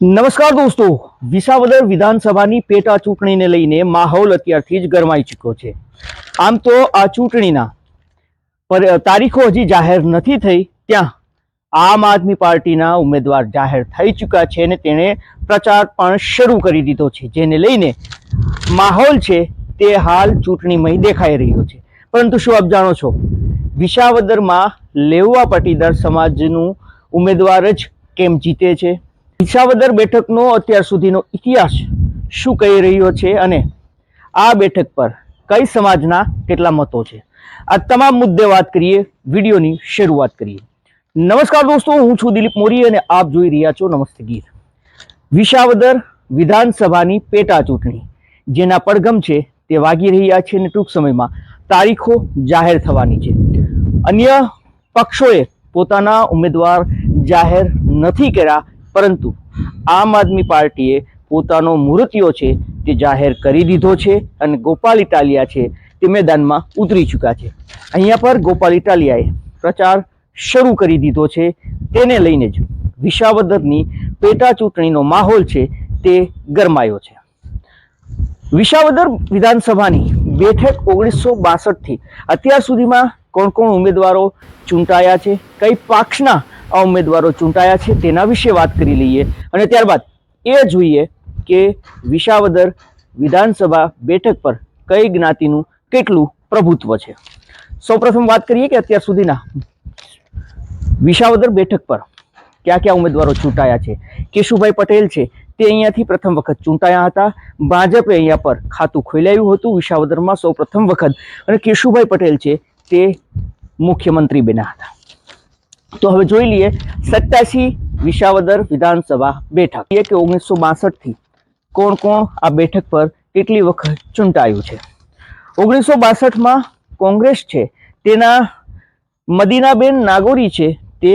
નમસ્કાર દોસ્તો. વિસાવદર વિધાનસભાની પેટા ચૂંટણીને લઈને માહોલ અત્યારથી જ ગરમાઈ ચૂક્યો છે. આમ તો આ ચૂંટણીના તારીખો હજી જાહેર નથી થઈ, ત્યાં આમ આદમી પાર્ટીના ઉમેદવાર જાહેર થઈ ચૂક્યા છે અને તેણે પ્રચાર પણ શરૂ કરી દીધો છે, જેને લઈને માહોલ છે તે હાલ ચૂંટણીમય દેખાઈ રહ્યો છે. પરંતુ શું આપ જાણો છો? વિસાવદરમાં લેવા પાટીદાર સમાજનું ઉમેદવાર જ કેમ જીતે છે? વિસાવદર બેઠકનો અત્યાર સુધીનો ઇતિહાસ શું કહી રહ્યો છે અને આ બેઠક પર કઈ સમાજના કેટલા મતો છે? આ તમામ મુદ્દે વાત કરીએ, વિડીયોની શરૂઆત કરીએ. નમસ્કાર દોસ્તો, હું છું દિલીપ મોરી અને આપ જોઈ રહ્યા છો નમસ્તે ગીત. વિસાવદર વિધાનસભાની પેટા ચૂંટણી, જેના પડઘમ છે તે વાગી રહ્યા છે અને ટૂંક સમયમાં તારીખો જાહેર થવાની છે. અન્ય પક્ષોએ પોતાના ઉમેદવાર જાહેર નથી કર્યા પરંતુ આમ આદમી પાર્ટીએ પોતાનો મૂર્તિઓ છે તે જાહેર કરી દીધો છે અને ગોપાલ ઇટાલિયા છે તે મેદાનમાં ઉતરી ચૂક્યા છે. અહીંયા પર ગોપાલ ઇટાલિયાએ પ્રચાર શરૂ કરી દીધો છે. તેને લઈને જ વિશાવદરની પેટા ચૂંટણીનો માહોલ છે તે ગરમાયો છે. વિશાવદર વિધાનસભાની બેઠક ઓગણીસો બાસઠથી અત્યાર સુધીમાં કોણ કોણ ઉમેદવારો ચૂંટાયા છે, કઈ પક્ષના આ ઉમેદવારો ચૂંટાયા છે, તેના વિશે વાત કરી લઈએ. અને ત્યારબાદ એ જોઈએ કે વિસાવદર વિધાનસભા બેઠક પર કઈ જ્ઞાતિનું કેટલું પ્રભુત્વ છે. સૌપ્રથમ વાત કરીએ કે અત્યાર સુધીના વિસાવદર બેઠક પર કયા કયા ઉમેદવારો ચૂંટાયા છે? કેશુભાઈ પટેલ છે, તે અહીંયાથી પ્રથમ વખત ચૂંટાયા હતા. ભાજપે અહીંયા પર ખાતું ખોલાવ્યું હતું વિસાવદરમાં સૌ પ્રથમ વખત. અને કેશુભાઈ પટેલ છે, તે મુખ્યમંત્રી બન્યા હતા. તો હવે જોઈ લઈએ સત્યાસી વિશાવદર વિધાનસભા બેઠક. એ કે ઓગણીસો બાસઠથી કોણ કોણ આ બેઠક પર કેટલી વખત ચૂંટાયું છે? ઓગણીસો બાસઠમાં કોંગ્રેસ છે, તેના મદીનાબેન નાગોરી છે, તે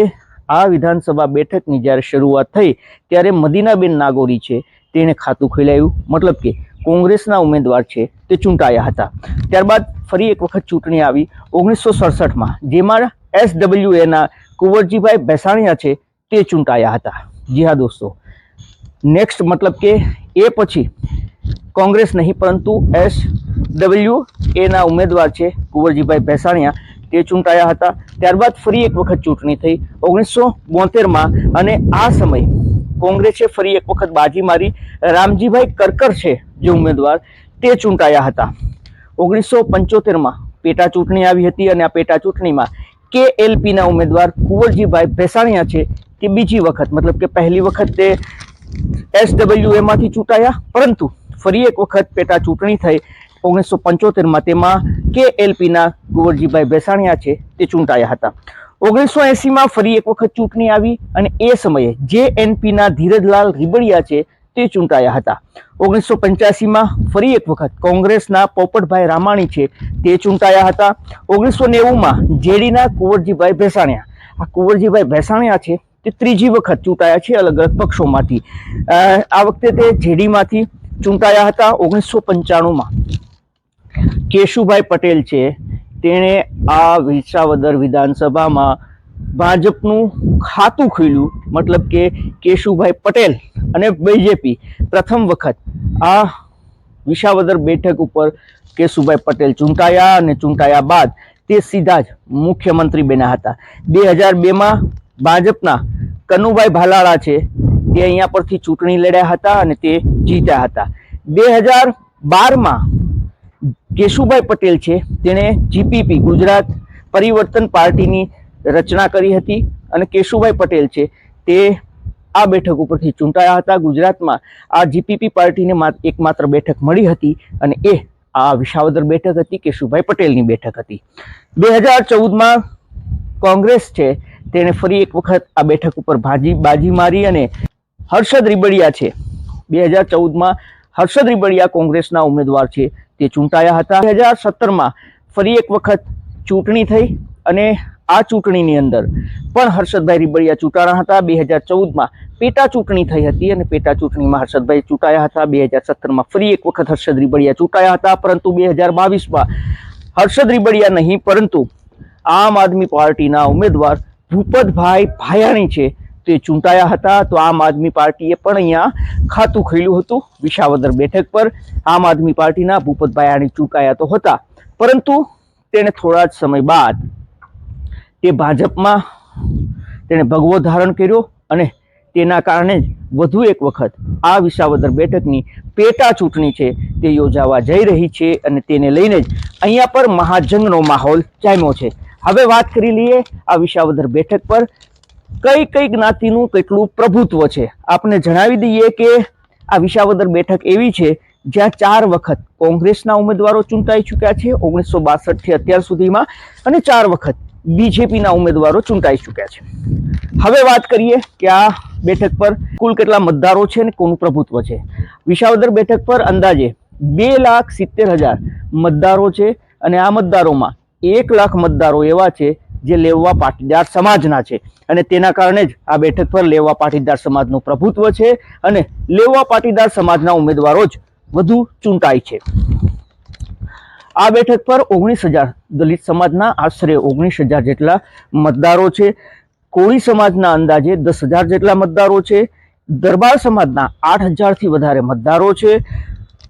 આ વિધાનસભા બેઠકની જ્યારે શરૂઆત થઈ ત્યારે મદીનાબેન નાગોરી છે, તેણે ખાતું ખોલાવ્યું મતલબ કે કોંગ્રેસના ઉમેદવાર છે, તે ચૂંટાયા હતા. ત્યારબાદ ફરી એક વખત ચૂંટણી આવી ઓગણીસો સડસઠમાં, જેમાં એસ ડબલ્યુ એના કુંવરજીભાઈ ભેસાણીયા છે તે ચૂંટાયા હતા. જી હા દોસ્તો. નેક્સ્ટ મતલબ કે એ પછી કોંગ્રેસ નહીં, પરંતુ એસ ડબલ્યુ એના ઉમેદવાર છે કુંવરજીભાઈ ભેસાણીયા તે ચૂંટાયા હતા. ત્યારબાદ ફરી એક વખત ચૂંટણી થઈ ઓગણીસો બોતેરમાં અને આ સમય કોંગ્રેસે ફરી એક વખત બાજી મારી. રામજીભાઈ કરકર છે જે ઉમેદવાર તે ચૂંટાયા હતા. ઓગણીસો પંચોતેરમાં પેટા ચૂંટણી આવી હતી અને આ પેટા ચૂંટણીમાં કે એલપીના ઉમેદવાર કુંવરજીભાઈ ભેસાણીયા છે તે બીજી વખત, મતલબ કે પહેલી વખત તે એસ ડબલ્યુ એમાંથી ચૂંટાયા, પરંતુ ફરી એક વખત પેટા ચૂંટણી થઈ. ઓગણીસો પંચોતેરમાં તેમાં કે એલપીના કુંવરજીભાઈ ભેસાણીયા છે તે ચૂંટાયા હતા. ઓગણીસો એંસીમાં ફરી એક વખત ચૂંટણી આવી અને એ સમયે જે એનપીના ધીરજલાલ રીબડિયા છે તે ચૂંટાયા હતા. ઓગણીસો પંચ્યાસીમાં ફરી એક વખત કોંગ્રેસના પોપટભાઈ રામાણી છે તે ચૂંટાયા હતા. ઓગણીસો નેવુંમાં જેડીના કુંવરજીભાઈ ભેસાણિયા. આ કુંવરજીભાઈ ભેસાણિયા છે તે ત્રીજી વખત ચૂંટાયા છે અલગ અલગ પક્ષોમાંથી. આ વખતે તે જેડીમાંથી ચૂંટાયા હતા ઓગણીસો પંચાણુંમાં. કેશુભાઈ પટેલ છે. તેણે આ વિસાવદર વિધાનસભામાં ભાજપનું ખાતું ખોલ્યું. મતલબ કે કેશુભાઈ પટેલ અને બીજેપી પ્રથમ વખત આ વિસાવદર બેઠક ઉપર કેશુભાઈ પટેલ ચૂંટાયા અને ચૂંટાયા બાદ તે સીધા જ મુખ્યમંત્રી બન્યા હતા. બે હજાર બેમાં ભાજપના કનુભાઈ ભાલાળા છે તે અહીંયા પરથી ચૂંટણી લડ્યા હતા અને તે જીત્યા હતા. બે હજાર બારમાં કેશુભાઈ પટેલ છે તેણે જીપીપી ગુજરાત પરિવર્તન પાર્ટીની રચના કરી હતી અને કેશુભાઈ પટેલ છે તે આ બેઠક ઉપરથી ચૂંટાયા હતા. ગુજરાતમાં આ જીપીપી પાર્ટીને એકમાત્ર બેઠક મળી હતી અને એ આ વિસાવદર બેઠક હતી કેશુભાઈ પટેલની બેઠક હતી. બે હજાર ચૌદમાં કોંગ્રેસ છે, તેણે ફરી એક વખત આ બેઠક ઉપર ભાજી, બાજી મારી અને હર્ષદ રીબડિયા છે. બે હજાર ચૌદમાં હર્ષદ રીબડિયા કોંગ્રેસના ઉમેદવાર છે, તે ચૂંટાયા હતા. બે હજાર સત્તરમાં ફરી એક વખત ચૂંટણી થઈ. અને આ ચૂંટણીની અંદર પણ હર્ષદભાઈ રીબડિયા ચૂંટાણા હતા. બે હજાર ચૌદમાં પેટા ચૂંટણી થઈ હતી અને પેટા ચૂંટણીમાં હર્ષદભાઈ ચૂંટાયા હતા. બે હજાર સત્તરમાં ફરી એક વખત હર્ષદ રીબડિયા ચૂંટાયા હતા. પરંતુ બે હજાર બાવીસમાં હર્ષદ રીબડિયા નહીં, પરંતુ આમ આદમી પાર્ટીના ઉમેદવાર ભૂપતભાઈ ભાયાણી છે તે ચૂંટાયા હતા. તો આમ આદમી પાર્ટીએ પણ અહીંયા ખાતું ખોલ્યું હતું. વિસાવદર બેઠક પર આમ આદમી પાર્ટીના ભૂપતભાઈ આણી ચૂંટાયા તો હતા. પરંતુ તેણે થોડા જ સમય બાદ તે ભાજપમાં તેણે ભગવો ધારણ કર્યો અને તેના કારણે વધુ એક વખત આ વિસાવદર બેઠકની પેટા ચૂંટણી છે તે યોજાવા જઈ રહી છે અને તેને લઈને જ અહીંયા પર મહાજંગનો માહોલ જામ્યો છે. હવે વાત કરી લઈએ આ વિસાવદર બેઠક પર કઈ કઈ જ્ઞાતિનું કેટલું પ્રભુત્વ છે. આપને જણાવી દઈએ કે આ વિસાવદર બેઠક એવી છે જ્યાં ચાર વખત કોંગ્રેસના ઉમેદવારો ચૂંટાઈ ચૂક્યા છે ઓગણીસો બાસઠથી અત્યાર સુધીમાં અને ચાર વખત બીજેપીના ઉમેદવારો ચૂંટાઈ ચૂક્યા છે. હવે વાત કરીએ કે આ બેઠક પર કુલ કેટલા મતદારો છે અને કોનું પ્રભુત્વ છે. વિસાવદર બેઠક પર અંદાજે બે લાખ સિત્તેર હજાર મતદારો છે અને આ મતદારોમાં એક લાખ મતદારો એવા છે જે લેવા પાટીદાર સમાજના છે. અને તેના કારણે જ આ બેઠક પર લેવા પાટીદાર સમાજનું પ્રભુત્વ છે અને લેવા પાટીદાર સમાજના ઉમેદવારો જ વધુ ચૂંટાય છે. આ બેઠક પર ઓગણીસ હજાર દલિત સમાજના આશરે ઓગણીસ હજાર જેટલા મતદારો છે. કોળી સમાજના અંદાજે દસ હજાર જેટલા મતદારો છે. દરબાર સમાજના આઠ હજારથી વધારે મતદારો છે.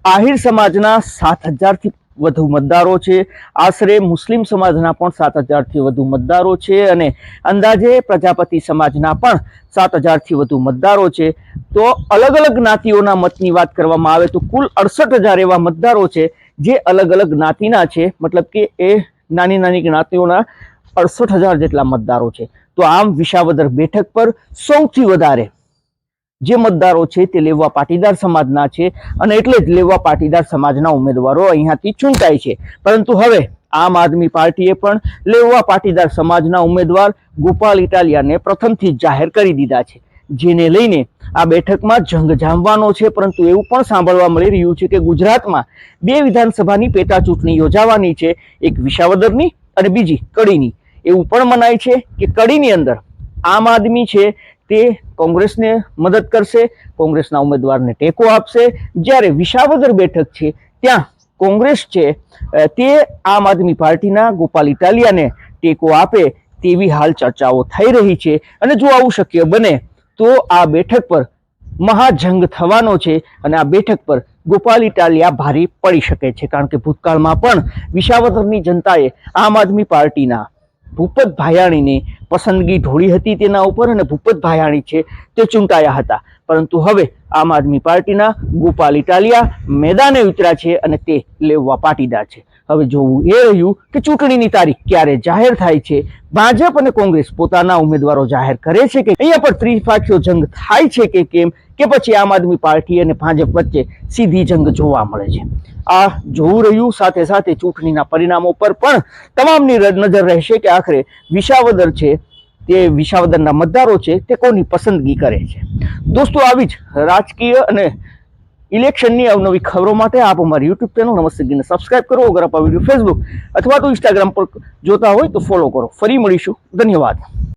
આહિર સમાજના સાત હજારથી વધુ મતદારો છે. આશરે મુસ્લિમ સમાજના પણ સાત હજારથી વધુ મતદારો છે અને અંદાજે પ્રજાપતિ સમાજના પણ સાત હજારથી વધુ મતદારો છે. તો અલગ અલગ જ્ઞાતિઓના મતની વાત કરવામાં આવે તો કુલ અડસઠ હજાર એવા મતદારો છે જે અલગ અલગ જ્ઞાતિના છે. મતલબ કે એ નાની નાની જ્ઞાતિઓના અડસઠ હજાર જેટલા મતદારો છે. તો આમ વિશાવદર બેઠક પર સૌથી વધારે જે મતદારો છે તે લેવા પાટીદાર સમાજના છે અને એટલે જ લેવા પાટીદાર સમાજના ઉમેદવારો અહીંયાથી ચૂંટાય છે. પરંતુ હવે આમ આદમી પાર્ટીએ પણ લેવા પાટીદાર સમાજના ઉમેદવાર ગોપાલ ઇટાલિયાને પ્રથમથી જાહેર કરી દીધા છે. જેને લઈને આ બેઠકમાં જંગ જામવાનો છે, પરંતુ એવું પણ સાંભળવા મળી રહ્યું છે કે ગુજરાતમાં બે વિધાનસભાની પેટા ચૂંટણી યોજાવાની છે, એક વિસાવદરની અને બીજી કડીની. એવું પણ મનાય છે કે કડીની અંદર આમ આદમી છે તે કોંગ્રેસને મદદ કરશે, કોંગ્રેસના ઉમેદવારને ટેકો આપશે. જ્યારે વિસાવદર બેઠક છે, ત્યાં કોંગ્રેસ છે તે આમ આદમી પાર્ટીના ગોપાલ ઇટાલિયાને ટેકો આપે તેવી હાલ ચર્ચાઓ થઈ રહી છે. અને જો આવું શક્ય બને, તો આ બેઠક પર મહાજંગ થવાનો છે અને આ બેઠક પર ગોપાલ ઇટાલિયા ભારે પડી શકે છે. કારણ કે ભૂતકાળમાં પણ વિસાવદરની જનતાએ આમ આદમી પાર્ટીના ભૂપત ભાયાણીની પસંદગી ઢોળી હતી તેના ઉપર અને ભૂપત ભાયાણી છે તે ચૂંટાયા હતા. પરંતુ હવે આમ આદમી પાર્ટીના ગોપાલ ઇટાલિયા મેદાને ઉતર્યા છે અને તે લેવવા પાટીદાર છે. હવે જોવું એ રહ્યું કે ચૂંટણીની તારીખ ક્યારે જાહેર થાય છે. ભાજપ અને કોંગ્રેસ પોતાના ઉમેદવારો જાહેર કરે છે કે અહીંયા પર ત્રિપાખીયો જંગ થાય છે કે કેમ? કે પછી આમ આદમી પાર્ટી અને ભાજપ વચ્ચે સીધી જંગ જોવા મળે છે. આ જોવું રહ્યું, સાથે સાથે ચૂંટણીના પરિણામો પર પણ તમામની નજર રહેશે કે આખરે વિશાવદર છે, તે વિસાવદરના મતદારો છે, તે કોની પસંદગી કરે છે? દોસ્તો, આવી જ રાજકીય અને ઇલેક્શનની અવનવી ખબરો માટે આપ અમારી યુટ્યુબ ચેનલ નમસ્તે ગીને સબસ્ક્રાઇબ કરો. અગર આપ આ વીડિયો ફેસબુક અથવા તો ઇન્સ્ટાગ્રામ પર જોતા હોય તો ફોલો કરો. ફરી મળીશું. ધન્યવાદ.